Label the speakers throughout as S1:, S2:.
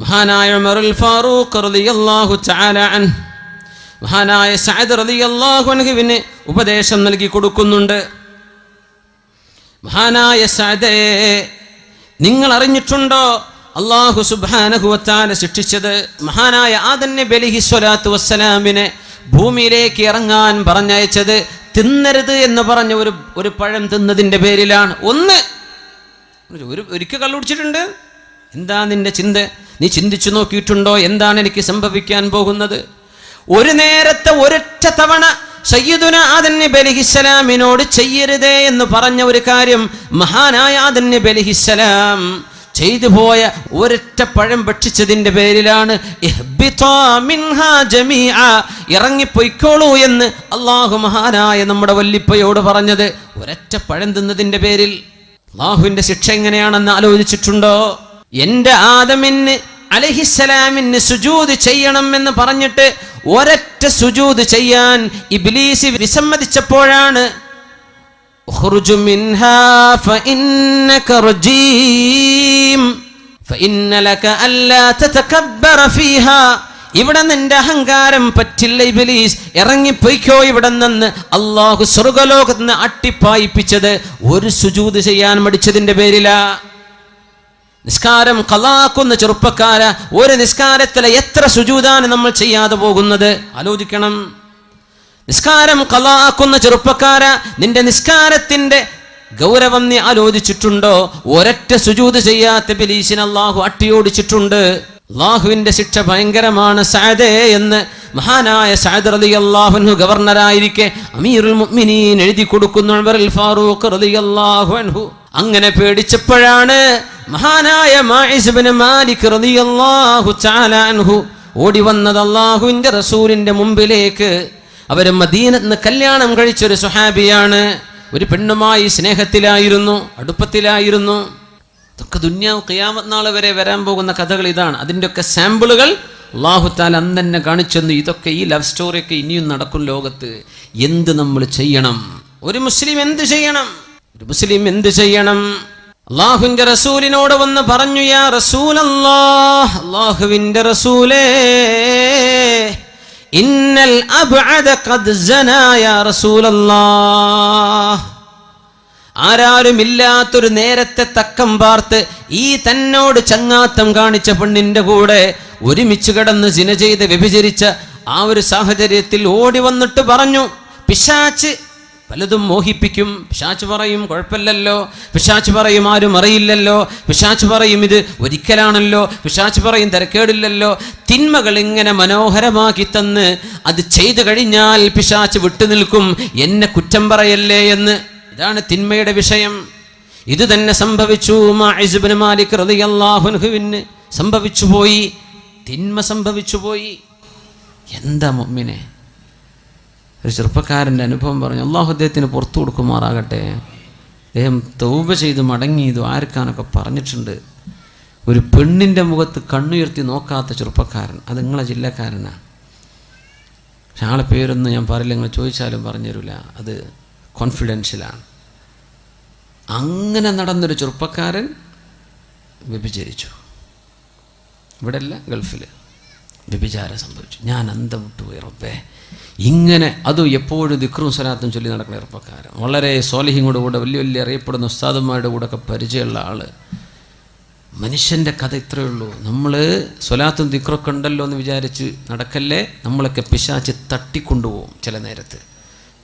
S1: മഹാനായ ഉമറുൽ ഫാറൂഖ് റളിയല്ലാഹു തആല അൻ മഹാനായ സഅദ് റളിയല്ലാഹു അൻഹുവിന് ഉപദേശം നൽകി കൊടുക്കുന്നുണ്ട്. മഹാനായ സഅദേ നിങ്ങൾ അറിഞ്ഞിട്ടുണ്ടോ അള്ളാഹു സുബാനഹുവത്താല ശിക്ഷിച്ചത് മഹാനായ ആദന്യ ബലിഹി സ്വലാത്തു വസ്സലാമിനെ ഭൂമിയിലേക്ക് ഇറങ്ങാൻ പറഞ്ഞയച്ചത് തിന്നരുത് എന്ന് പറഞ്ഞ ഒരു ഒരു പഴം തിന്നതിന്റെ പേരിലാണ്. ഒന്ന് ഒരു ഒരിക്കൽ കള്ളുടിച്ചിട്ടുണ്ട്. എന്താ നിന്റെ ചിന്ത? നീ ചിന്തിച്ചു നോക്കിയിട്ടുണ്ടോ? എന്താണ് എനിക്ക് സംഭവിക്കാൻ പോകുന്നത്? ഒരു നേരത്തെ ഒരൊറ്റ തവണ സയ്യിദുന ആദന് ബലിഹിസ്സലാമിനോട് ചെയ്യരുതേ എന്ന് പറഞ്ഞ ഒരു കാര്യം മഹാനായ ആദന് ബലിഹിസ്സലാം ചെയ്തു പോയ ഒരൊറ്റ പഴം ഭക്ഷിച്ചതിന്റെ പേരിലാണ്. ഇറങ്ങിപ്പൊയ്ക്കോളൂ എന്ന് അള്ളാഹു മഹാനായ നമ്മുടെ വല്ലിപ്പയോട് പറഞ്ഞത്. ഒരൊറ്റ പഴം തിന്നതിന്റെ പേരിൽ അള്ളാഹുവിന്റെ ശിക്ഷ എങ്ങനെയാണെന്ന് ആലോചിച്ചിട്ടുണ്ടോ? എന്റെ ആദമിന് അലഹിസലാമിന് സുജൂത് ചെയ്യണം എന്ന് പറഞ്ഞിട്ട് ഒരറ്റ സുജൂത് ചെയ്യാൻ ഇബ്ലീസ് വിസമ്മതിച്ചപ്പോഴാണ് ഇവിടെ നിന്റെ അഹങ്കാരം പറ്റില്ല ഇബിലീസ് ഇറങ്ങിപ്പോയിക്കോ ഇവിടെ നിന്ന്. അള്ളാഹു സ്വർഗലോകത്ത് നിന്ന് അട്ടിപ്പായിപ്പിച്ചത് ഒരു സുജൂത് ചെയ്യാൻ മടിച്ചതിന്റെ പേരിലാ. നിസ്കാരം കലാക്കുന്ന ചെറുപ്പക്കാര ഒരു നിസ്കാരത്തിലെ എത്ര സുജൂതാണ് നമ്മൾ ചെയ്യാതെ പോകുന്നത്? ആലോചിക്കണം. നിസ്കാരം കലാക്കുന്ന ചെറുപ്പക്കാര നിന്റെ നിസ്കാരത്തിന്റെ ഗൗരവം നീ ആലോചിച്ചിട്ടുണ്ടോ? ഒരൊറ്റ സുജൂത് ചെയ്യാത്ത ബിലീസിന് അള്ളാഹു അട്ടിയോടിച്ചിട്ടുണ്ട്. അള്ളാഹുവിന്റെ ശിക്ഷ ഭയങ്കരമാണ് സാദേ എന്ന് മഹാനായ സാദർ അലി അള്ളാഹുനു ഗവർണറായിരിക്കെ അമീറുൽ മുഅ്മിനീൻ എഴുതി കൊടുക്കുന്നു ഫാറൂഖ് റളിയല്ലാഹു അൻഹു. അങ്ങനെ പേടിച്ചപ്പോഴാണ് മഹാനായ മാഇസ് ഇബ്നു മാലിക് റളിയല്ലാഹു തആല അൻഹു ഓടി വന്നത് അള്ളാഹുവിന്റെ റസൂലിന്റെ മുമ്പിലേക്ക്. അവർ മദീനത്ത് കല്യാണം കഴിച്ചൊരു സുഹാബിയാണ് ഒരു പെണ്ണുമായി സ്നേഹത്തിലായിരുന്നു അടുപ്പത്തിലായിരുന്നു. ഇതൊക്കെ ദുന്യാവ് ഖിയാമത്ത് നാൾ വരെ വരാൻ പോകുന്ന കഥകൾ ഇതാണ്. അതിന്റെയൊക്കെ സാമ്പിളുകൾ അള്ളാഹുത്താൽ അന്ന് തന്നെ കാണിച്ചെന്ന് ഇതൊക്കെ ഈ ലവ് സ്റ്റോറിയൊക്കെ ഇനിയും നടക്കും ലോകത്ത്. എന്ത് നമ്മൾ ചെയ്യണം? ഒരു മുസ്ലിം എന്ത് ചെയ്യണം? ഒരു മുസ്ലിം എന്ത് ചെയ്യണം? അള്ളാഹുവിന്റെ റസൂലിനോട് വന്ന് പറഞ്ഞു യാ റസൂൽ അള്ളാഹുവിന്റെ റസൂലേ ഇന്നൽ ആരാരുമില്ലാത്തൊരു നേരത്തെ തക്കം പാർത്ത് ഈ തന്നോട് ചങ്ങാത്തം കാണിച്ച പെണ്ണിന്റെ കൂടെ ഒരുമിച്ച് കിടന്ന് സിന ചെയ്ത് വ്യഭിചരിച്ച ആ ഒരു സാഹചര്യത്തിൽ ഓടി വന്നിട്ട് പറഞ്ഞു പിശാച്ച് പലതും മോഹിപ്പിക്കും. പിശാച്ച് പറയും കുഴപ്പമില്ലല്ലോ. പിശാച്ച് പറയും ആരും അറിയില്ലല്ലോ. പിശാച്ച് പറയും ഇത് ഒരിക്കലാണല്ലോ. പിശാച്ച് പറയും തിരക്കേടില്ലല്ലോ. തിന്മകൾ ഇങ്ങനെ മനോഹരമാക്കി തന്ന് അത് ചെയ്തു കഴിഞ്ഞാൽ പിശാച്ച് വിട്ടുനിൽക്കും എന്നെ കുറ്റം പറയല്ലേ എന്ന്. ഇതാണ് തിന്മയുടെ വിഷയം. ഇത് തന്നെ സംഭവിച്ചു മാഹിസുബിന് മാലിക് റളിയല്ലാഹു അൻഹുവിന് സംഭവിച്ചു പോയി തിന്മ സംഭവിച്ചു പോയി എന്താ മുഅ്മിനെ? ഒരു ചെറുപ്പക്കാരന്റെ അനുഭവം പറഞ്ഞു അള്ളാഹു അദ്ദേഹത്തിന് പുറത്തു കൊടുക്കുമാറാകട്ടെ. അദ്ദേഹം തൗബ ചെയ്ത് മടങ്ങിയതും ആർക്കാനൊക്കെ പറഞ്ഞിട്ടുണ്ട്. ഒരു പെണ്ണിന്റെ മുഖത്ത് കണ്ണുയർത്തി നോക്കാത്ത ചെറുപ്പക്കാരൻ അത് നിങ്ങളെ ജില്ലക്കാരനാണ് പക്ഷെ ആളെ പേരൊന്നും ഞാൻ പറയില്ല നിങ്ങൾ ചോദിച്ചാലും പറഞ്ഞുതരില്ല അത് കോൺഫിഡൻഷ്യലാണ് അങ്ങനെ നടന്നൊരു ചെറുപ്പക്കാരൻ വ്യഭിചരിച്ചു. ഇവിടെ അല്ല ഗൾഫിൽ വ്യഭിചാരം സംഭവിച്ചു. ഞാൻ അന്തം വിട്ടുപോയി റബ്ബേ. ഇങ്ങനെ അത് എപ്പോഴും ദിക്രും സ്വലാത്തും ചൊല്ലി നടക്കുന്ന ചെറുപ്പക്കാരൻ. വളരെ സോലഹിങ്ങോട് കൂടെ വലിയ വലിയ അറിയപ്പെടുന്ന ഉസ്താദന്മാരുടെ കൂടെ ഒക്കെ പരിചയമുള്ള ആൾ. മനുഷ്യന്റെ കഥ ഇത്രയേ ഉള്ളൂ. നമ്മൾ സ്വലാത്തും ദിക്രൊക്കെ ഉണ്ടല്ലോ എന്ന് വിചാരിച്ച് നടക്കല്ലേ? നമ്മളൊക്കെ പിശാച്ച് തട്ടിക്കൊണ്ടുപോകും ചില നേരത്ത്.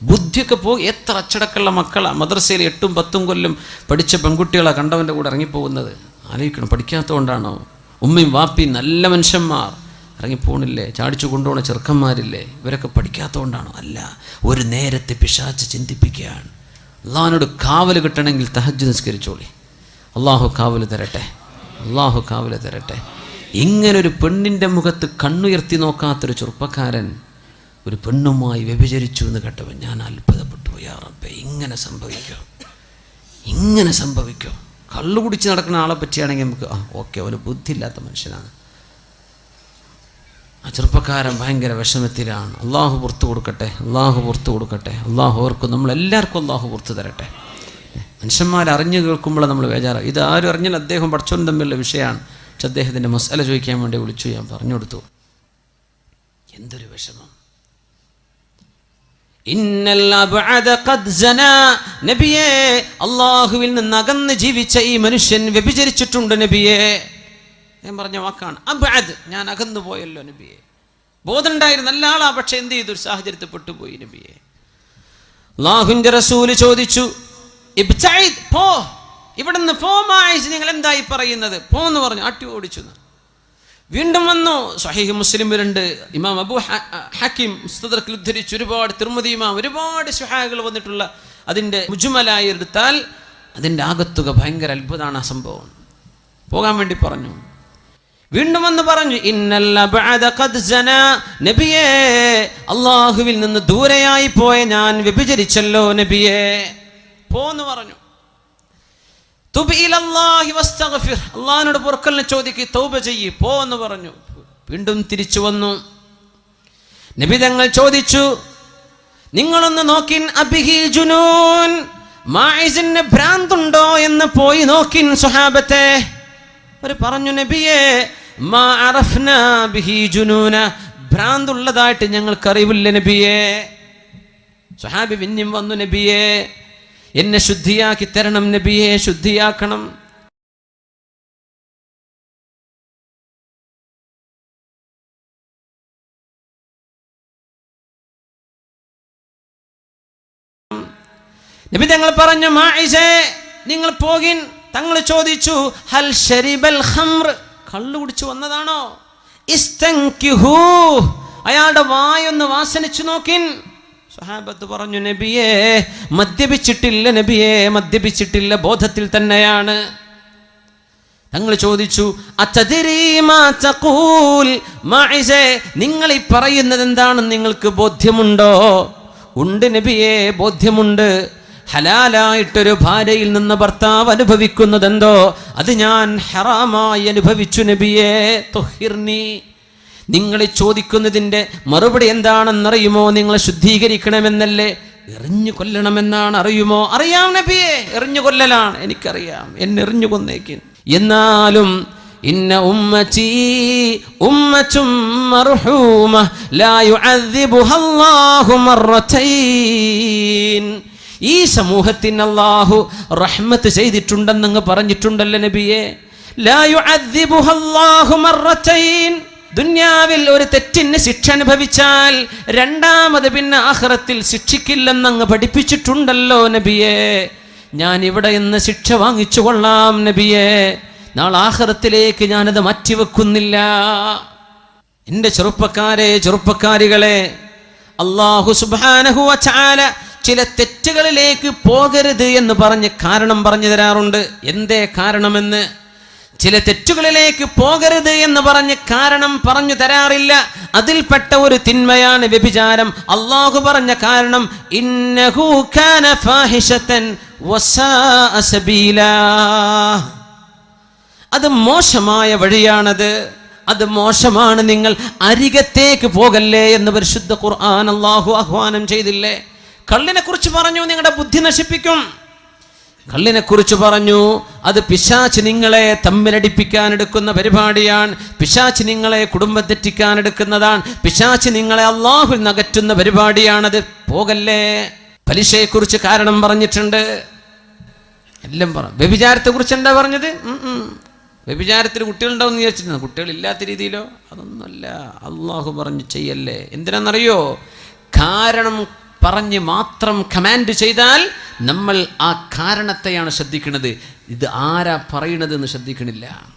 S1: ബുദ്ധിയൊക്കെ പോകും. എത്ര അച്ചടക്കമുള്ള മക്കളാണ് മദ്രസയിൽ എട്ടും പത്തും കൊല്ലം പഠിച്ച പെൺകുട്ടികളാണ് കണ്ടവന്റെ കൂടെ ഇറങ്ങിപ്പോകുന്നത്. ആലോചിക്കണം പഠിക്കാത്തതുകൊണ്ടാണോ? ഉമ്മയും വാപ്പിയും നല്ല മനുഷ്യന്മാർ. ഇറങ്ങിപ്പോണില്ലേ? ചാടിച്ചു കൊണ്ടുപോണ ചെറുക്കന്മാരില്ലേ? ഇവരൊക്കെ പഠിക്കാത്തതുകൊണ്ടാണോ അല്ല ഒരു നേരത്തെ പിശാച്ച് ചിന്തിപ്പിക്കുകയാണ്. അള്ളാഹിനോട് കാവൽ കിട്ടണമെങ്കിൽ തഹജ് നിസ്കരിച്ചോളി. അള്ളാഹു കാവൽ തരട്ടെ. അള്ളാഹു കാവൽ തരട്ടെ. ഇങ്ങനൊരു പെണ്ണിന്റെ മുഖത്ത് കണ്ണുയർത്തി നോക്കാത്തൊരു ചെറുപ്പക്കാരൻ ഒരു പെണ്ണുമായി വ്യഭിചരിച്ചു എന്ന് കേട്ടപ്പോൾ ഞാൻ അത്ഭുതപ്പെട്ടു യാ ഇങ്ങനെ സംഭവിക്കോ? ഇങ്ങനെ സംഭവിക്കോ? കള്ളു കുടിച്ച് നടക്കുന്ന ആളെ പറ്റിയാണെങ്കിൽ നമുക്ക് ആ ഓക്കെ അവന് ബുദ്ധിയില്ലാത്ത മനുഷ്യനാണ്. ആ ചെറുപ്പക്കാരൻ ഭയങ്കര വിഷമത്തിലാണ്. അള്ളാഹു പുറത്തു കൊടുക്കട്ടെ അള്ളാഹു പുറത്തു കൊടുക്കട്ടെ അള്ളാഹു ഓർക്കും നമ്മളെല്ലാവർക്കും അള്ളാഹു പുറത്തു തരട്ടെ. മനുഷ്യന്മാർ അറിഞ്ഞു കേൾക്കുമ്പോൾ നമ്മൾ ബേജാറാണ് ഇത് ആരും അറിഞ്ഞാൽ അദ്ദേഹം പഠിച്ചോൻ തമ്മിലുള്ള വിഷയമാണ്. പക്ഷെ അദ്ദേഹത്തിന്റെ മസാല ചോദിക്കാൻ വേണ്ടി വിളിച്ചു ഞാൻ പറഞ്ഞു കൊടുത്തു. എന്തൊരു വിഷമം. നബിയേ അള്ളാഹുവിൽ നിന്ന് അകന്ന് ജീവിച്ച ഈ മനുഷ്യൻ വ്യഭിചരിച്ചിട്ടുണ്ട് നബിയേ. ഞാൻ പറഞ്ഞ വാക്കാണ്. അബാദ് ഞാൻ അകന്നു പോയല്ലോ നബിയെ. ബോധമുണ്ടായിരുന്ന നല്ല ആളാ പക്ഷെ എന്ത് ചെയ്തു? ഒരു സാഹചര്യത്തിൽ പെട്ടുപോയി നബിയെ. അള്ളാഹുവിന്റെ റസൂൽ ചോദിച്ചു പോ. ഇവിടുന്ന് പോ നിങ്ങൾ എന്തായി പറയുന്നത്? പോന്ന് പറഞ്ഞു അട്ടി ഓടിച്ചു വീണ്ടും വന്നു. സഹീഹ് മുസ്ലിമിലുണ്ട് ഇമാം അബു ഹക്കിം മുസ്തദർക്കിൽ ഉദ്ധരിച്ച്. ഒരുപാട് തിരുമതി ഇമാം ഒരുപാട് സുഹാകൾ വന്നിട്ടുള്ള അതിന്റെ മുജുമലായി എടുത്താൽ അതിന്റെ ആകത്തുക ഭയങ്കര അത്ഭുതമാണ് ആ സംഭവം. പോകാൻ വേണ്ടി പറഞ്ഞു. വീണ്ടും വന്ന് പറഞ്ഞു. നബിയേ അള്ളാഹുവിൽ നിന്ന് ദൂരെയായി പോയ ഞാൻ വ്യഭിചരിച്ചല്ലോ നബിയേ പോന്ന് പറഞ്ഞു. അള്ളാഹിനോട് പൊറുക്കലിനെ ചോദിക്ക് തൗബ ചെയ്യ് പോ എന്ന് പറഞ്ഞു വീണ്ടും തിരിച്ചു വന്നു നബി തങ്ങൾ ചോദിച്ചു നിങ്ങളൊന്ന് നോക്കിൻ അബിഹി ജുനൂൻ മായിസിന് ഭ്രാന്തുണ്ടോ എന്ന് പോയി നോക്കിൻ സുഹാബത്തെ അവർ പറഞ്ഞു നബിയെ മാ അറഫ്നാ ബിഹി ജുനൂന. ഭ്രാന്തുള്ളതായിട്ട് ഞങ്ങൾക്കറിവില്ല നബിയെ. സുഹാബി പിന്നെയും വന്നു നബിയെ. എന്നെ ശുദ്ധിയാക്കി തരണം നബിയെ ശുദ്ധിയാക്കണം. നബി തങ്ങൾ പറഞ്ഞു മായിസേ നിങ്ങൾ പോകിൻ. തങ്ങൾ ചോദിച്ചു ഹൽ ഷരിബൽ ഖംർ? കള്ളു കുടിച്ചു വന്നതാണോ? ഇസ്തങ്കിഹൂ അയാളുടെ വായൊന്ന് വാസനിച്ചു നോക്കിൻ. സഹാബത്ത് പറഞ്ഞു നബിയെ മദ്യപിച്ചിട്ടില്ല നബിയെ മദ്യപിച്ചിട്ടില്ല ബോധത്തിൽ തന്നെയാണ്. തങ്ങൾ ചോദിച്ചു നിങ്ങൾ ഈ പറയുന്നത് എന്താണെന്ന് നിങ്ങൾക്ക് ബോധ്യമുണ്ടോ? ഉണ്ട് നബിയെ ബോധ്യമുണ്ട്. ഹലാലായിട്ടൊരു ഭാര്യയിൽ നിന്ന് ഭർത്താവ് അനുഭവിക്കുന്നതെന്തോ? അത് ഞാൻ ഹറാമായി അനുഭവിച്ചു നബിയേ തൊഹിർനി. നിങ്ങൾ ചോദിക്കുന്നതിന്റെ മറുപടി എന്താണെന്നറിയുമോ? നിങ്ങളെ ശുദ്ധീകരിക്കണമെന്നല്ലേ? എറിഞ്ഞു കൊല്ലണമെന്നാണ് അറിയുമോ? അറിയാം നബിയെ എറിഞ്ഞു കൊല്ലലാണ്. എനിക്കറിയാം എന്നെ എറിഞ്ഞു കൊന്നേക്കിൻ എന്നാലും ഇന്ന ഉമ്മച്ചീ ഉമ്മച്ചും മർഹൂമ ലാ യുഅദ്ദിബുഹ അല്ലാഹു മർറതൈൻ. ഈ സമൂഹത്തിന് അള്ളാഹു റഹ്മത്ത് ചെയ്തിട്ടുണ്ടെന്നങ്ങ് പറഞ്ഞിട്ടുണ്ടല്ലോ നബിയെ? ദുന്യാവിൽ ഒരു തെറ്റിന് ശിക്ഷ അനുഭവിച്ചാൽ രണ്ടാമത് പിന്നെ ആഹ്റത്തിൽ ശിക്ഷിക്കില്ലെന്നങ്ങ് പഠിപ്പിച്ചിട്ടുണ്ടല്ലോ നബിയെ. ഞാൻ ഇവിടെ നിന്ന് ശിക്ഷ വാങ്ങിച്ചു കൊള്ളാം നബിയെ. നാളെ ആഹ്റത്തിലേക്ക് ഞാനത് മാറ്റിവെക്കുന്നില്ല. എന്റെ ചെറുപ്പക്കാരെ ചെറുപ്പക്കാരികളെ അള്ളാഹു സുബാനഹു ചാല ചില തെറ്റുകളിലേക്ക് പോകരുത് എന്ന് പറഞ്ഞ് കാരണം പറഞ്ഞു തരാറുണ്ട്. എന്തേ കാരണമെന്ന്? ചില തെറ്റുകളിലേക്ക് പോകരുത് എന്ന് പറഞ്ഞ് കാരണം പറഞ്ഞു തരാറില്ല. അതിൽപ്പെട്ട ഒരു തിന്മയാണ് വ്യഭിചാരം. അള്ളാഹു പറഞ്ഞ കാരണം അത് മോശമായ വഴിയാണത്. അത് മോശമാണ് നിങ്ങൾ അരികത്തേക്ക് പോകല്ലേ എന്ന് പരിശുദ്ധ ഖുർആൻ അള്ളാഹു ആഹ്വാനം ചെയ്തില്ലേ? കള്ളിനെ കുറിച്ച് പറഞ്ഞു നിങ്ങളുടെ ബുദ്ധി നശിപ്പിക്കും. കള്ളിനെ കുറിച്ച് പറഞ്ഞു അത് പിശാച്ച് നിങ്ങളെ തമ്മിലടിപ്പിക്കാൻ എടുക്കുന്ന പരിപാടിയാണ്. പിശാച്ച് നിങ്ങളെ കുടുംബം തെറ്റിക്കാൻ എടുക്കുന്നതാണ് പിശാച്ച് നിങ്ങളെ അള്ളാഹു നകറ്റുന്ന പരിപാടിയാണത്. പോകല്ലേ? പലിശയെക്കുറിച്ച് കാരണം പറഞ്ഞിട്ടുണ്ട്. എല്ലാം പറഞ്ഞു വ്യഭിചാരത്തെ കുറിച്ച് എന്താ പറഞ്ഞത്. വ്യഭിചാരത്തിൽ കുട്ടികളുണ്ടാവും വിചാരിച്ചിരുന്നു? കുട്ടികളില്ലാത്ത രീതിയിലോ? അതൊന്നുമല്ല. അള്ളാഹു പറഞ്ഞു ചെയ്യല്ലേ. എന്തിനാണെന്നറിയോ? കാരണം പറഞ്ഞ് മാത്രം കമാൻഡ് ചെയ്താൽ നമ്മൾ ആ കാരണത്തെയാണ് ശ്രദ്ധിക്കുന്നത്. ഇത് ആരാ പറയണത് എന്ന് ശ്രദ്ധിക്കണില്ല.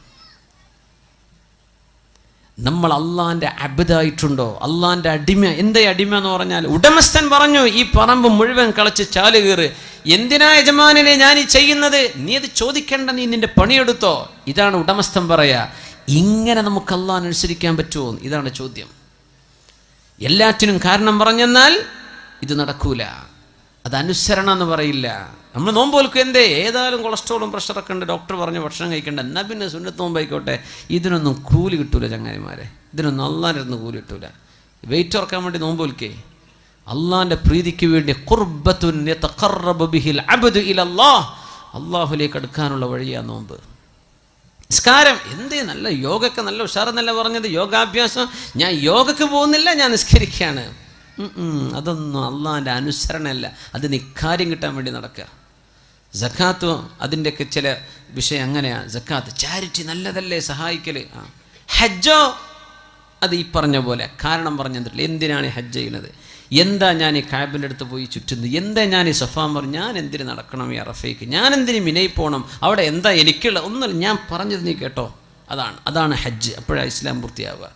S1: നമ്മൾ അള്ളാന്റെ അബിതായിട്ടുണ്ടോ അള്ളാന്റെ അടിമ. എന്താ അടിമ എന്ന് പറഞ്ഞാൽ ഉടമസ്ഥൻ പറഞ്ഞു ഈ പറമ്പ് മുഴുവൻ കളച്ച് ചാൽ കയറ് എന്തിനാ യജമാനെ ഞാൻ ഈ ചെയ്യുന്നത്? നീ അത് ചോദിക്കേണ്ട നീ നിന്റെ പണിയെടുത്തോ. ഇതാണ് ഉടമസ്ഥൻ പറയാ. ഇങ്ങനെ നമുക്ക് അള്ളാൻ അനുസരിക്കാൻ പറ്റുമോ? ഇതാണ് ചോദ്യം. എല്ലാറ്റിനും കാരണം പറഞ്ഞെന്നാൽ ഇത് നടക്കൂല. അത് അനുസരണം എന്ന് പറയില്ല. നമ്മൾ നോമ്പ് പോൽക്കും എന്തേ? ഏതായാലും കൊളസ്ട്രോളും പ്രഷറൊക്കെ ഉണ്ട്. ഡോക്ടർ പറഞ്ഞ് ഭക്ഷണം കഴിക്കണ്ട. എന്നാൽ പിന്നെ സുന്നത്ത് നോമ്പായിക്കോട്ടെ. ഇതിനൊന്നും കൂലി കിട്ടൂല ചങ്ങാതിമാരെ ഇതിനൊന്നും അള്ളാനിരുന്ന് കൂലി കിട്ടൂല. വെയിറ്റ് ഉറക്കാൻ വേണ്ടി നോമ്പ് പോൽക്കേ അള്ളാന്റെ പ്രീതിക്ക് വേണ്ടി അള്ളാഹുലേക്ക് അടുക്കാനുള്ള വഴിയാ നോമ്പ്. നിസ്കാരം. എന്തേ? നല്ല യോഗക്ക് നല്ല ഉഷാറെന്നല്ല പറഞ്ഞത്? യോഗാഭ്യാസം. ഞാൻ യോഗക്ക് പോകുന്നില്ല ഞാൻ നിസ്കരിക്കുകയാണ് അതൊന്നും അള്ളാഹിന്റെ അനുസരണമല്ല അത് നിക്കാര്യം കിട്ടാൻ വേണ്ടി നടക്കുക. ജക്കാത്ത് അതിന്റെയൊക്കെ ചില വിഷയം അങ്ങനെയാണ് ജക്കാത്ത് ചാരിറ്റി നല്ലതല്ലേ സഹായിക്കൽ ഹജ്ജോ? അത് ഈ പറഞ്ഞ പോലെ. കാരണം പറഞ്ഞു തന്നിട്ടില്ല എന്തിനാണ് ഹജ്ജ് ചെയ്യുന്നത്? എന്താ ഞാൻ ഈ കാബിന്റെ അടുത്ത് പോയി ചുറ്റുന്നത്? എന്താ ഞാൻ ഈ സഫാം പറഞ്ഞു ഞാൻ എന്തിന് നടക്കണം ഈ അറഫയ്ക്ക്? ഞാൻ എന്തിന് മിനയിൽ പോകണം അവിടെ എന്താ എനിക്കുള്ള? ഒന്നുമില്ല ഞാൻ പറഞ്ഞത് നീ കേട്ടോ. അതാണ്. അതാണ് ഹജ്ജ്. അപ്പോഴാണ് ഇസ്ലാം പൂർത്തിയാവുക.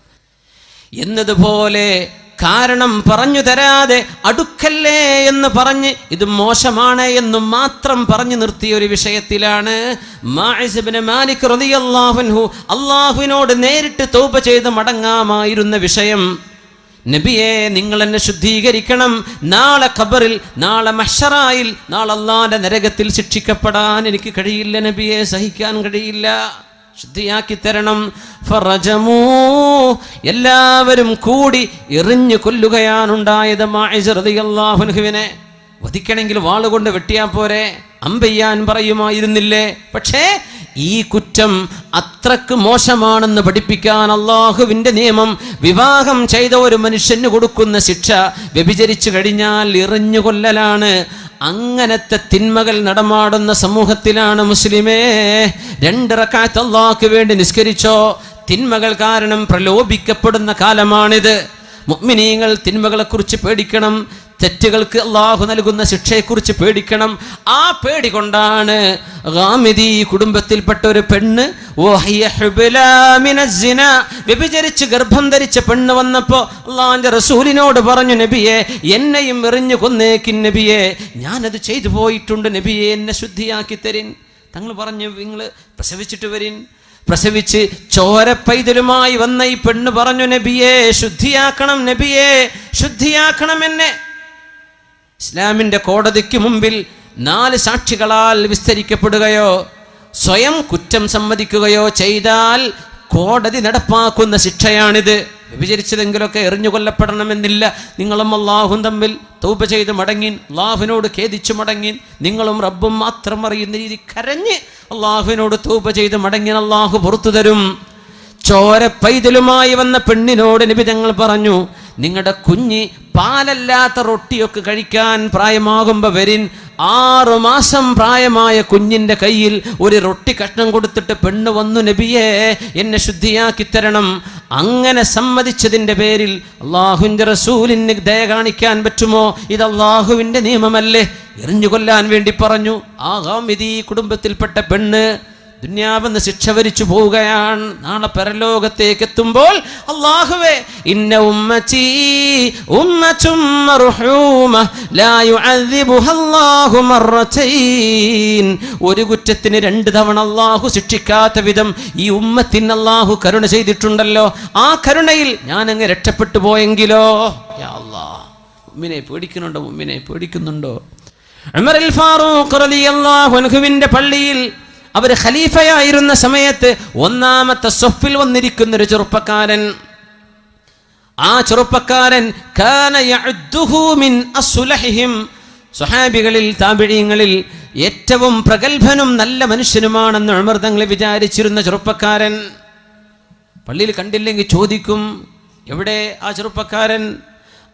S1: എന്നതുപോലെ കാരണം പറഞ്ഞു തരാതെ അടുക്കല്ലേ എന്ന് പറഞ്ഞ് ഇത് മോശമാണ് എന്ന് മാത്രം പറഞ്ഞു നിർത്തിയ ഒരു വിഷയത്തിലാണ് മാലിക് അള്ളാഹുവിനോട് നേരിട്ട് തൗബ ചെയ്ത് മടങ്ങാമായിരുന്ന വിഷയം. നബിയെ നിങ്ങൾ എന്നെ ശുദ്ധീകരിക്കണം. നാളെ ഖബറിൽ നാളെ മഷറായിൽ നാളെ അള്ളാന്റെ നരകത്തിൽ ശിക്ഷിക്കപ്പെടാൻ എനിക്ക് കഴിയില്ല നബിയെ സഹിക്കാൻ കഴിയില്ല. ശുദ്ധിയാക്കി തരണം. ഫറജമൂ. എല്ലാവരും കൂടി എറിഞ്ഞു കൊല്ലുകയാണുണ്ടായത് മാഹിനെ വധിക്കണമെങ്കിൽ വാളുകൊണ്ട് വെട്ടിയാൽ പോരെ. അമ്പെയ്യാൻ പറയുമായിരുന്നില്ലേ? പക്ഷേ ഈ കുറ്റം അത്രയ്ക്ക് മോശമാണെന്ന് പഠിപ്പിക്കാൻ അള്ളാഹുവിന്റെ നിയമം വിവാഹം ചെയ്ത ഒരു മനുഷ്യന് കൊടുക്കുന്ന ശിക്ഷ വ്യഭിചരിച്ചു കഴിഞ്ഞാൽ എറിഞ്ഞു കൊല്ലലാണ്. അങ്ങനത്തെ തിന്മകൾ നടമാടുന്ന സമൂഹത്തിലാണ് മുസ്ലിമേ. രണ്ടിറക്കാത്ത അള്ളാഹ്ക്ക് വേണ്ടി നിസ്കരിച്ചോ. തിന്മകൾ കാരണം പ്രലോഭിക്കപ്പെടുന്ന കാലമാണിത്. മുഅ്മിനീങ്ങൾ തിന്മകളെക്കുറിച്ച് പേടിക്കണം. തെറ്റുകൾക്ക് അള്ളാഹു നൽകുന്ന ശിക്ഷയെക്കുറിച്ച് പേടിക്കണം. ആ പേടി കൊണ്ടാണ് ഗാമിതി കുടുംബത്തിൽപ്പെട്ട ഒരു പെണ്ണ്. വ്യഭിചരിച്ച് ഗർഭം ധരിച്ച പെണ്ണ് വന്നപ്പോ അള്ളാഹിന്റെ റസൂലിനോട് പറഞ്ഞു നബിയെ എന്നെയും എറിഞ്ഞു കൊന്നേക്കിൻ നബിയെ ഞാനത് ചെയ്തു പോയിട്ടുണ്ട് നബിയെ എന്നെ ശുദ്ധിയാക്കി തരിൻ. തങ്ങൾ പറഞ്ഞു നിങ്ങൾ പ്രസവിച്ചിട്ട് വരിൻ. പ്രസവിച്ച് ചോരപ്പൈതലുമായി വന്ന ഈ പെണ്ണ് പറഞ്ഞു നബിയെ ശുദ്ധിയാക്കണം നബിയെ ശുദ്ധിയാക്കണം എന്നെ. ഇസ്ലാമിന്റെ കോടതിക്ക് മുമ്പിൽ നാല് സാക്ഷികളാൽ വിസ്തരിക്കപ്പെടുകയോ സ്വയം കുറ്റം സമ്മതിക്കുകയോ ചെയ്താൽ കോടതി നടപ്പാക്കുന്ന ശിക്ഷയാണിത്. വിചരിച്ചതെങ്കിലൊക്കെ എറിഞ്ഞു കൊല്ലപ്പെടണമെന്നില്ല നിങ്ങളും അള്ളാഹും തമ്മിൽ തൗപ ചെയ്ത് മടങ്ങിൻ അള്ളാഹുവിനോട് ഖേദിച്ചു മടങ്ങിൻ നിങ്ങളും റബ്ബും മാത്രം അറിയുന്ന രീതി കരഞ്ഞ് അള്ളാഹുവിനോട് തൗപ ചെയ്ത് മടങ്ങിൻ അള്ളാഹു പുറത്തു തരും. ചോര പൈതലുമായി വന്ന പെണ്ണിനോട് നിബിതങ്ങൾ പറഞ്ഞു നിങ്ങളുടെ കുഞ്ഞ് പാലല്ലാത്ത റൊട്ടിയൊക്കെ കഴിക്കാൻ പ്രായമാകുമ്പോൾ വരിൻ. ആറു മാസം പ്രായമായ കുഞ്ഞിന്റെ കയ്യിൽ ഒരു റൊട്ടി കഷ്ണം കൊടുത്തിട്ട് പെണ്ണ് വന്നു നബിയെ എന്നെ ശുദ്ധിയാക്കി തരണം. അങ്ങനെ സമ്മതിച്ചതിന്റെ പേരിൽ അള്ളാഹുവിന്റെ റസൂലിന് ദയ കാണിക്കാൻ പറ്റുമോ? ഇത് അള്ളാഹുവിന്റെ നിയമമല്ലേ? എറിഞ്ഞു കൊല്ലാൻ വേണ്ടി പറഞ്ഞു. ആകാം ഇത് ഈ കുടുംബത്തിൽപ്പെട്ട പെണ്ണ് ദുന്യാവെന്ന് ശിക്ഷ വരിച്ചു പോവുകയാണ്. നാളെ പരലോകത്തേക്ക് എത്തുമ്പോൾ അള്ളാഹുവേ ഇന്ന ഉമ്മച്ചി ഉമ്മച്ചും ഒരു കുറ്റത്തിന് രണ്ട് തവണ അള്ളാഹു ശിക്ഷിക്കാത്ത വിധം ഈ ഉമ്മത്തിന് അള്ളാഹു കരുണ ചെയ്തിട്ടുണ്ടല്ലോ. ആ കരുണയിൽ ഞാൻ അങ്ങ് രക്ഷപ്പെട്ടു പോയെങ്കിലോ? ഉമ്മിനെ പേടിക്കുന്നുണ്ടോ? ഉമ്മിനെ പേടിക്കുന്നുണ്ടോ? ഫാറൂഖ് റളിയല്ലാഹു അൻഹുവിന്റെ പള്ളിയിൽ അവർ ഖലീഫയായിരുന്ന സമയത്ത് ഒന്നാമത്തെ സൊഫിൽ വന്നിരിക്കുന്ന ഒരു ചെറുപ്പക്കാരൻ. ആ ചെറുപ്പക്കാരൻ സ്വഹാബികളിൽ താപിഴീങ്ങളിൽ ഏറ്റവും പ്രഗത്ഭനും നല്ല മനുഷ്യനുമാണെന്ന് ഉമർ തങ്ങൾ വിചാരിച്ചിരുന്ന ചെറുപ്പക്കാരൻ. പള്ളിയിൽ കണ്ടില്ലെങ്കിൽ ചോദിക്കും എവിടെ ആ ചെറുപ്പക്കാരൻ?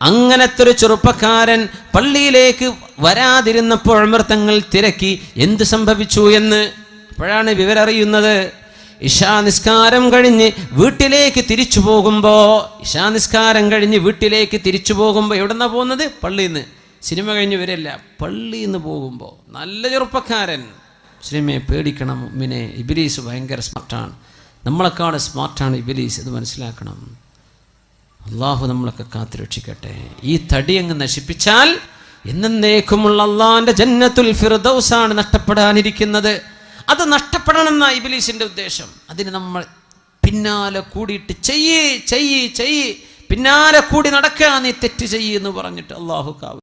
S1: അങ്ങനത്തെ ഒരു ചെറുപ്പക്കാരൻ പള്ളിയിലേക്ക് വരാതിരുന്നപ്പോൾ ഉമർ തങ്ങൾ തിരക്കി എന്ത് സംഭവിച്ചു? എന്ന് അപ്പോഴാണ് വിവരറിയുന്നത്. ഇഷാ നിസ്കാരം കഴിഞ്ഞ് വീട്ടിലേക്ക് തിരിച്ചു പോകുമ്പോൾ ഇഷാ നിസ്കാരം കഴിഞ്ഞ് വീട്ടിലേക്ക് തിരിച്ചു പോകുമ്പോൾ എവിടെന്നാ പോകുന്നത്? പള്ളിയിൽ നിന്ന് സിനിമ കഴിഞ്ഞ് വരില്ല. പള്ളിയിൽ നിന്ന് പോകുമ്പോൾ നല്ല ചെറുപ്പക്കാരൻ. സിനിമയെ പേടിക്കണം പിന്നെ ഇബിലീസ് ഭയങ്കര സ്മാർട്ടാണ്. നമ്മളെക്കാട് സ്മാർട്ടാണ് ഇബിലീസ് ഇത് മനസ്സിലാക്കണം. അള്ളാഹു നമ്മളൊക്കെ കാത്തുരക്ഷിക്കട്ടെ ഈ തടി അങ്ങ് നശിപ്പിച്ചാൽ എന്നേക്കുമുള്ള അള്ളാന്റെ ജന്നത്തുൽ ഫിർദൗസാണ് നഷ്ടപ്പെടാനിരിക്കുന്നത്. അത് നഷ്ടപ്പെടണമെന്ന ഇബിലീസിന്റെ ഉദ്ദേശം. അതിന് നമ്മൾ പിന്നാലെ കൂടിയിട്ട് ചെയ്യേ ചെയ്യേ ചെയ്യ് പിന്നാലെ കൂടി നടക്കുക നീ തെറ്റ് ചെയ്യ് എന്ന് പറഞ്ഞിട്ട് അള്ളാഹു കാവ്